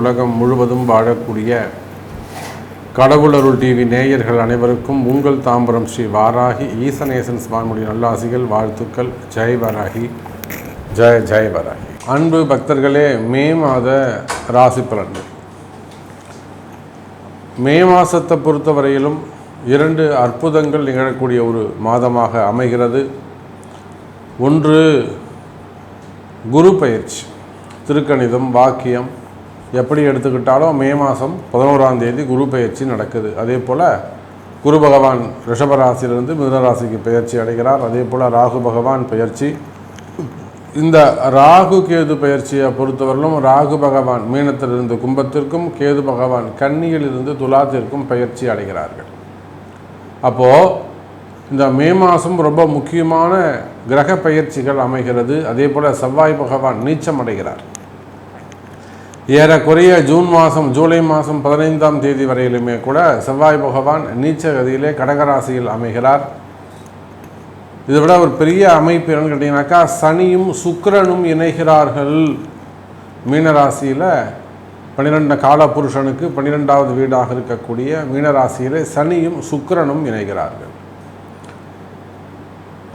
உலகம் முழுவதும் வாழக்கூடிய கடவுளருள் டிவி நேயர்கள் அனைவருக்கும் உங்கள் தாம்பரம் ஸ்ரீ வாராகி ஈசநேசன் சுவாமியுடைய நல்லாசிகள் வாழ்த்துக்கள். ஜெய் வராகி. ஜெய ஜெய் வராகி. அன்பு பக்தர்களே மே மாத ராசி பலன்கள். மே மாதத்தை பொறுத்தவரையிலும் இரண்டு அற்புதங்கள் நிகழக்கூடிய ஒரு மாதமாக அமைகிறது. ஒன்று குரு பயிற்சி திருக்கணிதம் வாக்கியம் எப்படி எடுத்துக்கிட்டாலும் மே மாதம் பதினோராம் தேதி குரு பயிற்சி நடக்குது. அதே போல் குரு பகவான் ரிஷபராசியிலிருந்து மிதனராசிக்கு பயிற்சி அடைகிறார். அதே போல் ராகு பகவான் பயிற்சி இந்த ராகு கேது பயிற்சியை பொறுத்தவரையிலும் ராகு பகவான் மீனத்திலிருந்து கும்பத்திற்கும் கேது பகவான் கன்னியிலிருந்து துலாத்திற்கும் பயிற்சி அடைகிறார்கள். அப்போது இந்த மே மாதம் ரொம்ப முக்கியமான கிரக பயிற்சிகள் அமைகிறது. அதே போல் செவ்வாய் பகவான் நீச்சம் அடைகிறார். ஏறக்குறைய ஜூன் மாதம் ஜூலை மாதம் பதினைந்தாம் தேதி வரையிலுமே கூட செவ்வாய் பகவான் நீச்ச கதியிலே கடகராசியில் அமைகிறார். இதை விட ஒரு பெரிய அமைப்பு என்னன்னு கேட்டிங்கனாக்கா சனியும் சுக்கரனும் இணைகிறார்கள். மீனராசியில் பன்னிரெண்டு கால புருஷனுக்கு பன்னிரெண்டாவது வீடாக இருக்கக்கூடிய மீனராசியில் சனியும் சுக்கரனும் இணைகிறார்கள்.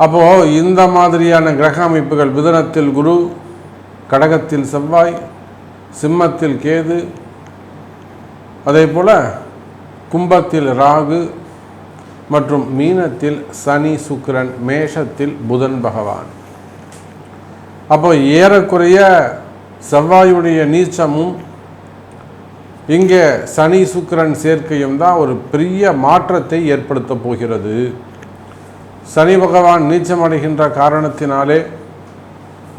அப்போது இந்த மாதிரியான கிரக அமைப்புகள் மிதுனத்தில் குரு கடகத்தில் செவ்வாய் சிம்மத்தில் கேது அதே போல் கும்பத்தில் ராகு மற்றும் மீனத்தில் சனி சுக்கிரன் மேஷத்தில் புதன் பகவான். அப்போ ஏறக்குறைய செவ்வாயுடைய நீச்சமும் இங்கே சனி சுக்கிரன் சேர்க்கையும் தான் ஒரு பெரிய மாற்றத்தை ஏற்படுத்தப் போகிறது. சனி பகவான் நீச்சமடைகின்ற காரணத்தினாலே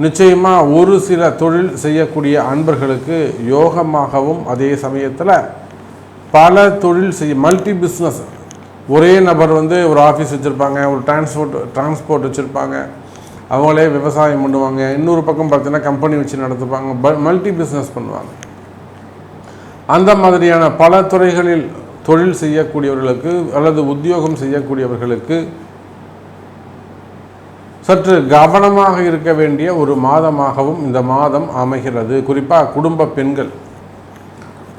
நிச்சயமாக ஒரு சில தொழில் செய்யக்கூடிய அன்பர்களுக்கு யோகமாகவும் அதே சமயத்தில் பல தொழில் செய்ய மல்டி பிஸ்னஸ் ஒரே நபர் வந்து ஒரு ஆஃபீஸ் வச்சுருப்பாங்க ஒரு டிரான்ஸ்போர்ட் டிரான்ஸ்போர்ட் வச்சுருப்பாங்க. அவங்களே விவசாயம் பண்ணுவாங்க. இன்னொரு பக்கம் பார்த்தீங்கன்னா கம்பெனி வச்சு நடத்துப்பாங்க. மல்டி பிஸ்னஸ் பண்ணுவாங்க. அந்த மாதிரியான பல துறைகளில் தொழில் செய்யக்கூடியவர்களுக்கு அல்லது உத்தியோகம் செய்யக்கூடியவர்களுக்கு சற்று கவனமாக இருக்க வேண்டிய ஒரு மாதமாகவும் இந்த மாதம் அமைகிறது. குறிப்பாக குடும்ப பெண்கள்.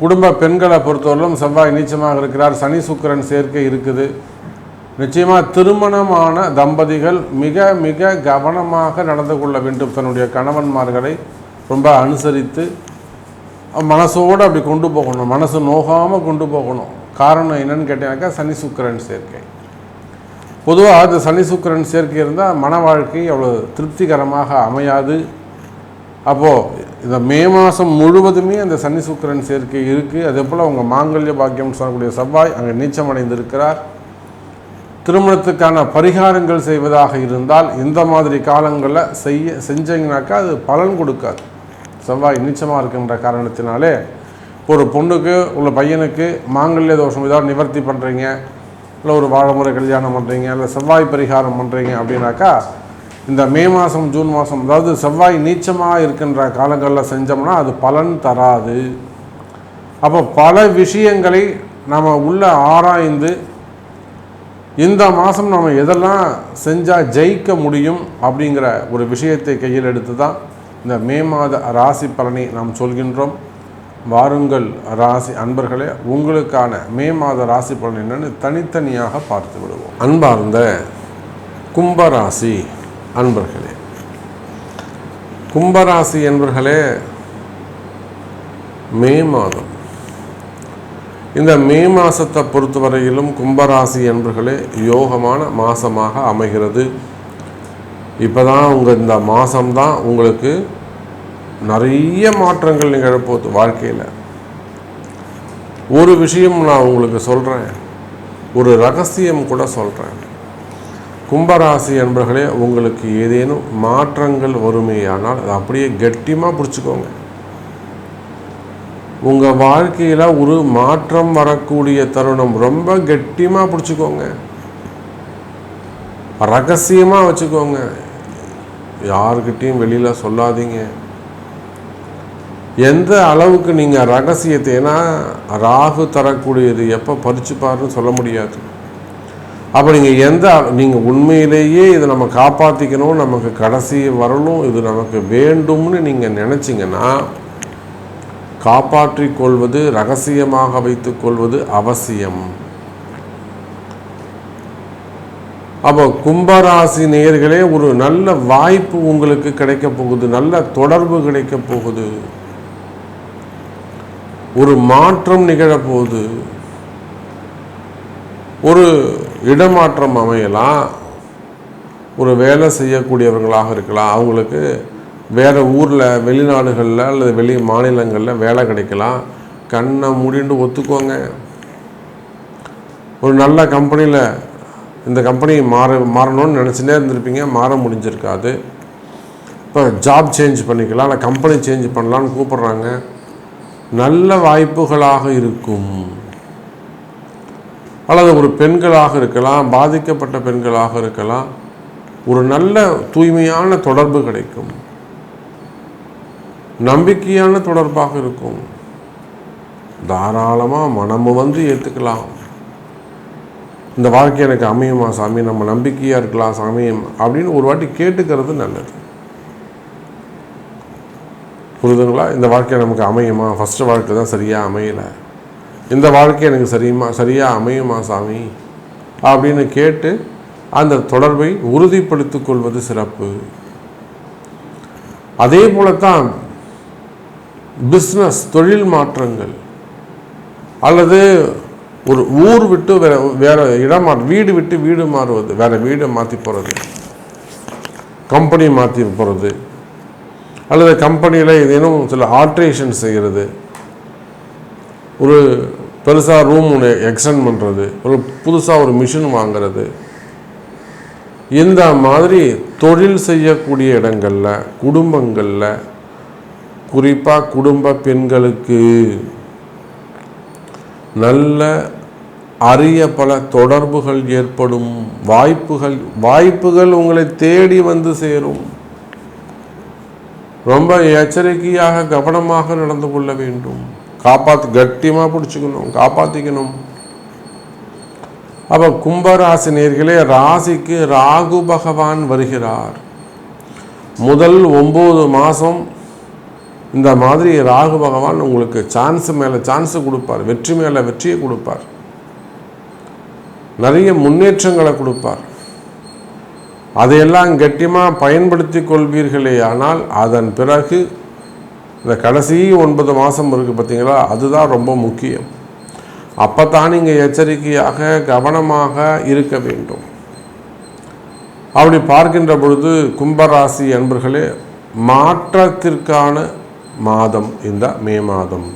குடும்ப பெண்களை பொறுத்தவரையிலும் செவ்வாய் நீச்சமாக இருக்கிறார். சனி சுக்கரன் சேர்க்கை இருக்குது. நிச்சயமாக திருமணமான தம்பதிகள் மிக மிக கவனமாக நடந்து கொள்ள வேண்டும். தன்னுடைய கணவன்மார்களை ரொம்ப அனுசரித்து மனசோடு அப்படி கொண்டு போகணும். மனசு நோகாமல் கொண்டு போகணும். காரணம் என்னன்னு கேட்டீங்கன்னாக்கா சனி சுக்கரன் சேர்க்கை. பொதுவாக அது சனி சுக்கிரன் சேர்க்கை இருந்தால் மன வாழ்க்கை அவ்வளோ திருப்திகரமாக அமையாது. அப்போது இந்த மே மாதம் முழுவதுமே அந்த சனி சுக்கிரன் சேர்க்கை இருக்குது அதே போல் அவங்க மாங்கல்ய பாக்கியம் சொல்லக்கூடிய செவ்வாய் அங்கே நீச்சம் அடைந்திருக்கிறார். திருமணத்துக்கான பரிகாரங்கள் செய்வதாக இருந்தால் இந்த மாதிரி காலங்களில் செய்ய செஞ்சீங்கனாக்கா அது பலன் கொடுக்காது. செவ்வாய் நீச்சமாக இருக்கின்ற காரணத்தினாலே ஒரு பொண்ணுக்கு உள்ள பையனுக்கு மாங்கல்ய தோஷம் ஏதாவது நிவர்த்தி பண்ணுறீங்க இல்லை ஒரு வாழைமுறை கல்யாணம் பண்ணுறீங்க இல்லை செவ்வாய் பரிகாரம் பண்ணுறீங்க அப்படின்னாக்கா இந்த மே மாதம் ஜூன் மாதம் அதாவது செவ்வாய் நீச்சமாக இருக்கின்ற காலங்களில் செஞ்சோம்னா அது பலன் தராது. அப்போ பல விஷயங்களை நம்ம உள்ள ஆராய்ந்து இந்த மாதம் நம்ம எதெல்லாம் செஞ்சால் ஜெயிக்க முடியும் அப்படிங்கிற ஒரு விஷயத்தை கையில் எடுத்து தான் இந்த மே மாத ராசி பலனை நாம் சொல்கின்றோம். வாருங்கள் ராசி அன்பர்களே உங்களுக்கான மே மாத ராசி பலன் என்னன்னு தனித்தனியாக பார்த்து விடுவோம். அன்பார்ந்த கும்பராசி அன்பர்களே கும்பராசி என்பர்களே மே மாதம். இந்த மே மாதத்தை பொறுத்தவரையிலும் கும்பராசி என்பர்களே யோகமான மாதமாக அமைகிறது. இப்போ தான் உங்கள் இந்த மாதம்தான் உங்களுக்கு நிறைய மாற்றங்கள் நிகழப்போகுது வாழ்க்கையில். ஒரு விஷயம் நான் உங்களுக்கு சொல்கிறேன் ஒரு ரகசியம் கூட சொல்கிறேன் கும்பராசி அன்பர்களே உங்களுக்கு ஏதேனும் மாற்றங்கள் வருமேயானால் அதை அப்படியே கெட்டியமாக பிடிச்சிக்கோங்க. உங்கள் வாழ்க்கையில் ஒரு மாற்றம் வரக்கூடிய தருணம் ரொம்ப கெட்டியமாக பிடிச்சிக்கோங்க. ரகசியமாக வச்சுக்கோங்க. யாருக்கிட்டேயும் வெளியில் சொல்லாதீங்க. எந்த அளவுக்கு நீங்கள் ரகசியத்தை ஏன்னா ராகு தரக்கூடியது எப்போ பறிச்சுப்பாருன்னு சொல்ல முடியாது. அப்போ நீங்கள் எந்த நீங்கள் உண்மையிலேயே இதை நம்ம காப்பாற்றிக்கணும் நமக்கு கடைசி வரணும் இது நமக்கு வேண்டும்னு நீங்கள் நினச்சிங்கன்னா காப்பாற்றிக் கொள்வது ரகசியமாக வைத்துக்கொள்வது அவசியம். அப்போ கும்பராசி நேயர்களே ஒரு நல்ல வாய்ப்பு உங்களுக்கு கிடைக்க போகுது நல்ல தொடர்பு கிடைக்க போகுது. ஒரு மாற்றம் நிகழப்போகுது ஒரு இடமாற்றம் அமையலாம் ஒரு வேலை செய்யக்கூடியவர்களாக இருக்கலாம் அவங்களுக்கு வேறு ஊரில் வெளிநாடுகளில் அல்லது வெளி மாநிலங்களில் வேலை கிடைக்கலாம். கண்ணை முடிண்டு ஒத்துக்கோங்க. ஒரு நல்ல கம்பெனியில் இந்த கம்பெனி மாற மாறணும்னு நினச்சினே இருந்திருப்பீங்க மாற முடிஞ்சிருக்காது. இப்போ ஜாப் சேஞ்ச் பண்ணிக்கலாம் இல்லை கம்பெனி சேஞ்ச் பண்ணலான்னு கூப்பிட்றாங்க. நல்ல வாய்ப்புகளாக இருக்கும். அல்லது ஒரு பெண்களாக இருக்கலாம் பாதிக்கப்பட்ட பெண்களாக இருக்கலாம் ஒரு நல்ல தூய்மையான தொடர்பு கிடைக்கும். நம்பிக்கையான தொடர்பாக இருக்கும். தாராளமாக மனமு வந்து ஏற்றுக்கலாம் இந்த வாழ்க்கை எனக்கு அமையுமா சாமி? நம்ம நம்பிக்கையாக இருக்கலாம் சாமி அப்படின்னு ஒரு வாட்டி கேட்டுக்கிறது நல்லது. புரிதுங்களா? இந்த வாழ்க்கை நமக்கு அமையுமா? ஃபஸ்ட்டு வாழ்க்கை தான் சரியாக அமையலை. இந்த வாழ்க்கை எனக்கு சரியுமா? சரியாக அமையுமா சாமி? அப்படின்னு கேட்டு அந்த தொடர்பை உறுதிப்படுத்திக் கொள்வது சிறப்பு. அதே போல தான் பிஸ்னஸ் தொழில் மாற்றங்கள் அல்லது ஒரு ஊர் விட்டு வேற வேற இடம் மா வீடு விட்டு வீடு மாறுவது வேற வீடு மாற்றி போகிறது கம்பெனி மாற்றி போகிறது அல்லது கம்பெனியில் ஏதேனும் சில ஆல்ட்ரேஷன் செய்கிறது. ஒரு பெருசாக ரூம் ஒன்று எக்ஸ்டெண்ட் பண்ணுறது ஒரு புதுசாக ஒரு மிஷின் வாங்குறது. இந்த மாதிரி தொழில் செய்யக்கூடிய இடங்களில் குடும்பங்களில் குறிப்பாக குடும்ப பெண்களுக்கு நல்ல அரிய பல தொடர்புகள் ஏற்படும் வாய்ப்புகள் வாய்ப்புகள் உங்களை தேடி வந்து சேரும். ரொம்ப எச்சரிக்கையாக கவனமாக நடந்து கொள்ள வேண்டும். காப்பாற்று கட்டியமாக பிடிச்சிக்கணும் காப்பாற்றிக்கணும் அப்போ கும்பராசி நேர்களே ராசிக்கு ராகு பகவான் வருகிறார். முதல் ஒம்பது மாதம் இந்த மாதிரி ராகு பகவான் உங்களுக்கு சான்ஸ் மேலே சான்ஸு கொடுப்பார். வெற்றி மேலே வெற்றியை கொடுப்பார். நிறைய முன்னேற்றங்களை கொடுப்பார். அதையெல்லாம் கட்டியமாக பயன்படுத்தி கொள்வீர்களே ஆனால் அதன் பிறகு இந்த கடைசி ஒன்பது மாதம் இருக்குது பார்த்தீங்களா அதுதான் ரொம்ப முக்கியம். அப்போ தான் நீங்கள் எச்சரிக்கையாக கவனமாக இருக்க வேண்டும். அப்படி பார்க்கின்ற பொழுது கும்பராசி அன்பர்களே மாற்றத்திற்கான மாதம் இந்த மே மாதம்.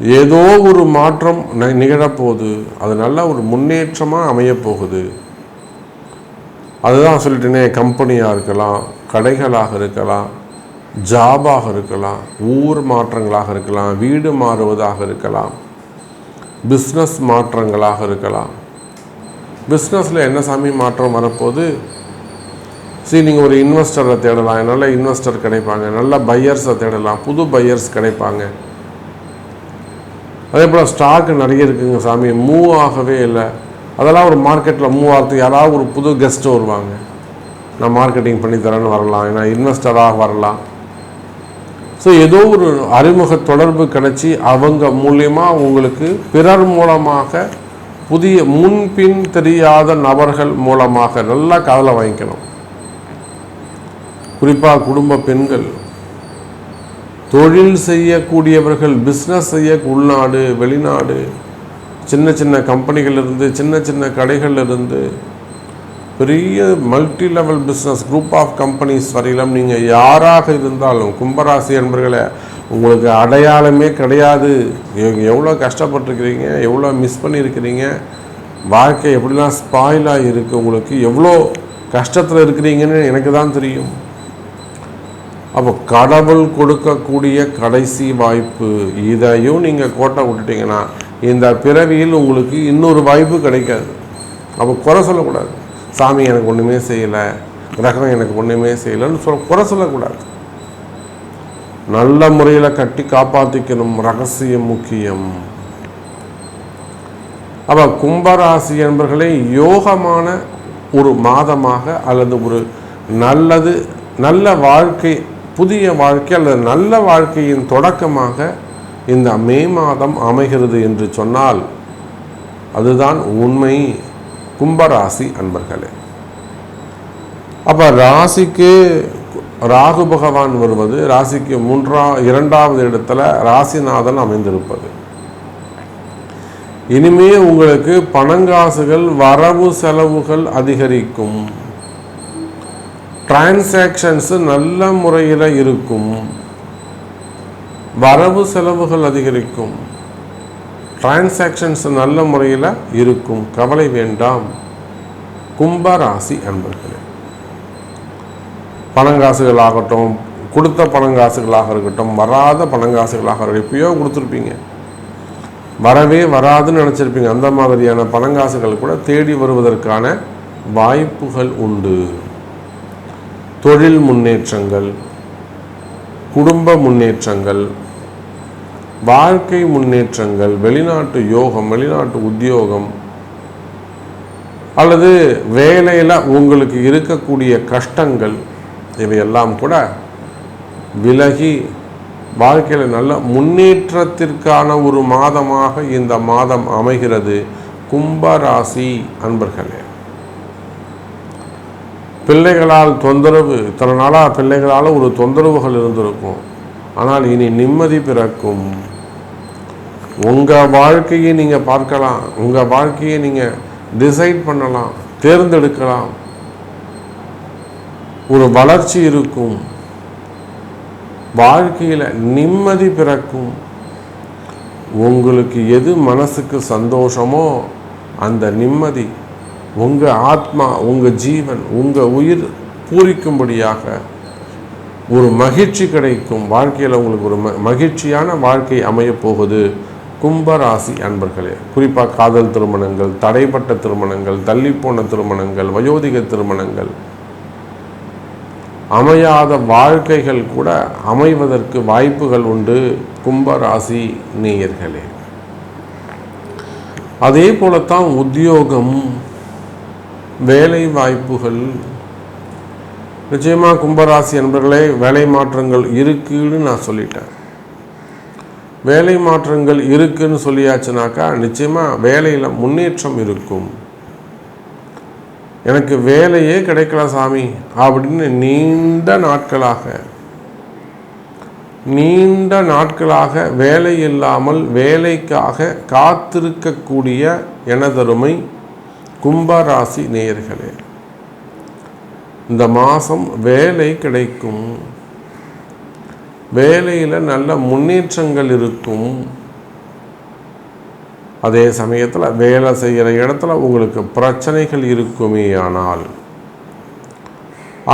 ஏதோ ஒரு மாற்றம் ந- நிகழப்போகுது. அது நல்ல ஒரு முன்னேற்றமாக அமையப்போகுது. அதுதான் சொல்லிட்டேனே கம்பெனியாக இருக்கலாம் கடைகளாக இருக்கலாம் ஜாபாக இருக்கலாம் ஊர் மாற்றங்களாக இருக்கலாம் வீடு மாறுவதாக இருக்கலாம் பிஸ்னஸ் மாற்றங்களாக இருக்கலாம். பிஸ்னஸில் என்ன சாமி மாற்றம் வரப்போது சரி நீங்கள் ஒரு இன்வெஸ்டரை தேடலாம். நல்ல இன்வெஸ்டர் கிடைப்பாங்க. நல்ல பையர்ஸை தேடலாம். புது பையர்ஸ் கிடைப்பாங்க. அதே போல் ஸ்டாக் நிறைய இருக்குங்க சாமி. மூவ் ஆகவே இல்லை. அதெல்லாம் ஒரு மார்க்கெட்டில் மூவ் ஆகிறதுக்கு யாராவது ஒரு புது கெஸ்ட்டு வருவாங்க. நான் மார்க்கெட்டிங் பண்ணி தரேன்னு வரலாம் நான் இன்வெஸ்டராக வரலாம். ஸோ ஏதோ ஒரு அறிமுக தொடர்பு கிடச்சி அவங்க மூலியமாக உங்களுக்கு பிறர் மூலமாக புதிய முன்பின் தெரியாத நபர்கள் மூலமாக நல்லா காதலை வாங்கிக்கணும். குறிப்பாக குடும்ப பெண்கள். தொழில் செய்யக்கூடியவர்கள் பிஸ்னஸ் செய்ய உள்நாடு வெளிநாடு சின்ன சின்ன கம்பெனிகள்லேருந்து சின்ன சின்ன கடைகள்லேருந்து பெரிய multi level business group of companies வரையிலும் நீங்கள் யாராக இருந்தாலும் கும்பராசி என்பர்களை உங்களுக்கு அடையாளமே கிடையாது. எவ்வளோ கஷ்டப்பட்டுருக்கிறீங்க எவ்வளோ மிஸ் பண்ணியிருக்கிறீங்க வாழ்க்கை எப்படிலாம் ஸ்பாயிலாக இருக்குது உங்களுக்கு எவ்வளோ கஷ்டத்தில் இருக்கிறீங்கன்னு எனக்கு தான் தெரியும். அப்போ கடவுள் கொடுக்கக்கூடிய கடைசி வாய்ப்பு இதையும் நீங்கள் கோட்டை விட்டுட்டீங்கன்னா இந்த பிறவியில் உங்களுக்கு இன்னொரு வாய்ப்பு கிடைக்காது. அப்போ குறை சொல்லக்கூடாது. சாமி எனக்கு ஒன்றுமே செய்யலை கிரகம் எனக்கு ஒன்றுமே செய்யலைன்னு சொல்ல குறை சொல்லக்கூடாது. நல்ல முறையில் கட்டி காப்பாற்றிக்கணும் ரகசியம் முக்கியம். அப்போ கும்பராசி என்பர்களே யோகமான ஒரு மாதமாக அல்லது ஒரு நல்லது நல்ல வாழ்க்கை புதிய வாழ்க்கை அல்லது நல்ல வாழ்க்கையின் தொடக்கமாக இந்த மே மாதம் அமைகிறது என்று சொன்னால் அதுதான் உண்மை கும்பராசி அன்பர்களே. அப்போ ராசிக்கு ராகு பகவான் வருவது ராசிக்கு மூன்றா இரண்டாவது இடத்துல ராசிநாதன் அமைந்திருப்பது. இனிமே உங்களுக்கு பணங்காசுகள் வரவு செலவுகள் அதிகரிக்கும். டிரான்சாக்ஷன்ஸ் நல்ல முறையில் இருக்கும். வரவு செலவுகள் அதிகரிக்கும். டிரான்சாக்ஷன்ஸ் நல்ல முறையில் இருக்கும். கவலை வேண்டாம். கும்பராசி அன்பர்களே. பணங்காசுகள் ஆகட்டும் கொடுத்த பணங்காசுகளாக இருக்கட்டும் வராத பணங்காசுகளாக இருக்கட்டும் எப்பயோ கொடுத்துருப்பீங்க. வரவே வராதுன்னு நினச்சிருப்பீங்க. அந்த மாதிரியான பணங்காசுகள் கூட தேடி வருவதற்கான வாய்ப்புகள் உண்டு. தொழில் முன்னேற்றங்கள் குடும்ப முன்னேற்றங்கள் வாழ்க்கை முன்னேற்றங்கள் வெளிநாட்டு யோகம் வெளிநாட்டு உத்தியோகம் அல்லது வேலையில் உங்களுக்கு இருக்கக்கூடிய கஷ்டங்கள் இவையெல்லாம் கூட விலகி வாழ்க்கையில் நல்ல முன்னேற்றத்திற்கான ஒரு மாதமாக இந்த மாதம் அமைகிறது. கும்பராசி அன்பர்களே. பிள்ளைகளால் தொந்தரவு இத்தனை நாளாக பிள்ளைகளால் ஒரு தொந்தரவுகள் இருந்திருக்கும். ஆனால் இனி நிம்மதி பிறக்கும். உங்கள் வாழ்க்கையை நீங்கள் பார்க்கலாம். உங்கள் வாழ்க்கையை நீங்கள் டிசைட் பண்ணலாம். தேர்ந்தெடுக்கலாம். ஒரு வளர்ச்சி இருக்கும். வாழ்க்கையில் நிம்மதி பிறக்கும். உங்களுக்கு எது மனசுக்கு சந்தோஷமோ அந்த நிம்மதி உங்கள் ஆத்மா உங்கள் ஜீவன் உங்கள் உயிர் பூரிக்கும்படியாக ஒரு மகிழ்ச்சி கிடைக்கும் வாழ்க்கையில் உங்களுக்கு ஒரு ம மகிழ்ச்சியான வாழ்க்கை அமையப் போகுது. கும்பராசி அன்பர்களே குறிப்பாக காதல் திருமணங்கள் தடைப்பட்ட திருமணங்கள் தள்ளிப்போன திருமணங்கள் வயோதிக திருமணங்கள். அமையாத வாழ்க்கைகள் கூட அமைவதற்கு வாய்ப்புகள் உண்டு. கும்பராசி நேயர்களே. அதே போலத்தான் உத்தியோகம் வேலை வாய்ப்புகள் நிச்சயமாக கும்பராசி என்பர்களே வேலை மாற்றங்கள் இருக்குன்னு நான் சொல்லிட்டேன். வேலை மாற்றங்கள் இருக்குன்னு சொல்லியாச்சுனாக்கா நிச்சயமாக வேலையில் முன்னேற்றம் இருக்கும். எனக்கு வேலையே கிடைக்கல சாமி அப்படின்னு நீண்ட நாட்களாக நீண்ட நாட்களாக வேலை இல்லாமல் வேலைக்காக காத்திருக்கக்கூடிய எனதருமை கும்பராசி நேயர்களே. இந்த மாதம் வேலை கிடைக்கும். வேலையில் நல்ல முன்னேற்றங்கள் இருக்கும். அதே சமயத்தில் வேலை செய்கிற இடத்துல உங்களுக்கு பிரச்சனைகள் இருக்குமே ஆனால்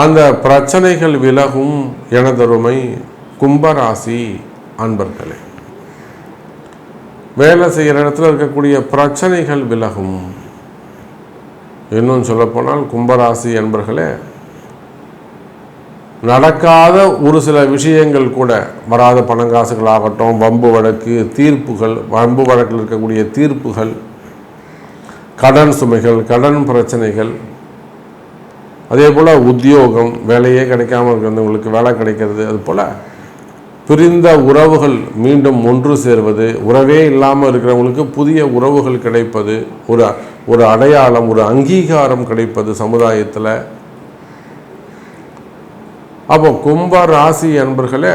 அந்த பிரச்சனைகள் விலகும் எனதருமை கும்பராசி அன்பர்களே. வேலை செய்கிற இடத்துல இருக்கக்கூடிய பிரச்சனைகள் விலகும். இன்னும் சொல்லப்போனால் கும்பராசி அன்பர்களே நடக்காத ஒரு சில விஷயங்கள் கூட வராத பணங்காசுகளாகட்டும் வம்பு வழக்கு தீர்ப்புகள் வம்பு வழக்கில் இருக்கக்கூடிய தீர்ப்புகள் கடன் சுமைகள் கடன் பிரச்சனைகள் அதே போல் உத்தியோகம் வேலையே கிடைக்காம இருக்கிறவங்களுக்கு வேலை கிடைக்கிறது அது போல் பிரிந்த உறவுகள் மீண்டும் ஒன்று சேர்வது உறவே இல்லாமல் இருக்கிறவங்களுக்கு புதிய உறவுகள் கிடைப்பது ஒரு ஒரு அடையாளம் ஒரு அங்கீகாரம் கிடைப்பது சமுதாயத்தில் அப்போ கும்ப ராசி அன்பர்களே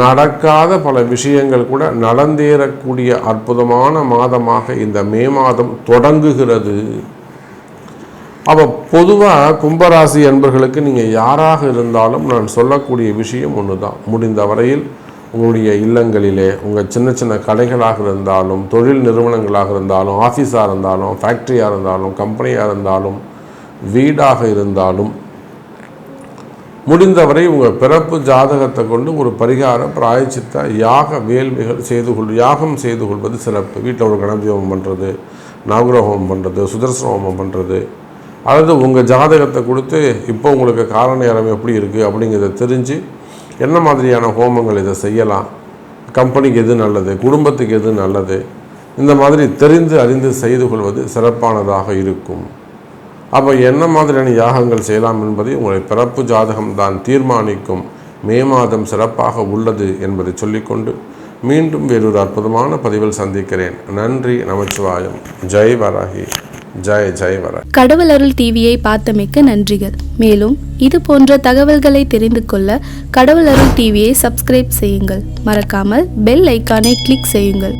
நடக்காத பல விஷயங்கள் கூட நடந்தேறக்கூடிய அற்புதமான மாதமாக இந்த மே மாதம் தொடங்குகிறது. அப்போ பொதுவாக கும்பராசி அன்பர்களுக்கு நீங்கள் யாராக இருந்தாலும் நான் சொல்லக்கூடிய விஷயம் ஒன்று தான் முடிந்த வரையில் உங்களுடைய இல்லங்களிலே உங்கள் சின்ன சின்ன கடைகளாக இருந்தாலும் தொழில் நிறுவனங்களாக இருந்தாலும் ஆஃபீஸாக இருந்தாலும் ஃபேக்ட்ரியாக இருந்தாலும் கம்பெனியாக இருந்தாலும் வீடாக இருந்தாலும் முடிந்தவரை உங்கள் பிறப்பு ஜாதகத்தை கொண்டு ஒரு பரிகார பிராயச்சித்த யாக வேள்விகள் செய்து கொள் யாகம் செய்து கொள்வது சிறப்பு. வீட்டில் ஒரு கணபதி ஹோமம் பண்ணுறது நவகிரக ஹோமம் பண்ணுறது சுதர்சன ஹோமம் பண்ணுறது அல்லது உங்கள் ஜாதகத்தை கொடுத்து இப்போ உங்களுக்கு கால நேரம் எப்படி இருக்குது அப்படிங்கிறத தெரிஞ்சு என்ன மாதிரியான ஹோமங்கள் இதை செய்யலாம் கம்பெனிக்கு எது நல்லது குடும்பத்துக்கு எது நல்லது இந்த மாதிரி தெரிந்து அறிந்து செய்து கொள்வது சிறப்பானதாக இருக்கும். அப்போ என்ன மாதிரியான யாகங்கள் செய்யலாம் என்பதை உங்களை பிறப்பு ஜாதகம் தான் தீர்மானிக்கும். மே மாதம் சிறப்பாக உள்ளது என்பதை சொல்லிக்கொண்டு மீண்டும் வேறொரு அற்புதமான பதிவில் சந்திக்கிறேன். நன்றி நமச்சிவாயம். ஜெய் வராகி. ஜெய் ஜெய் வர கடவுள் அருள் டிவியை பார்த்தமைக்க நன்றிகள். மேலும் இது போன்ற தகவல்களை தெரிந்து கொள்ள கடவுள் அருள் டிவியை சப்ஸ்கிரைப் செய்யுங்கள். மறக்காமல் பெல் ஐக்கானை கிளிக் செய்யுங்கள்.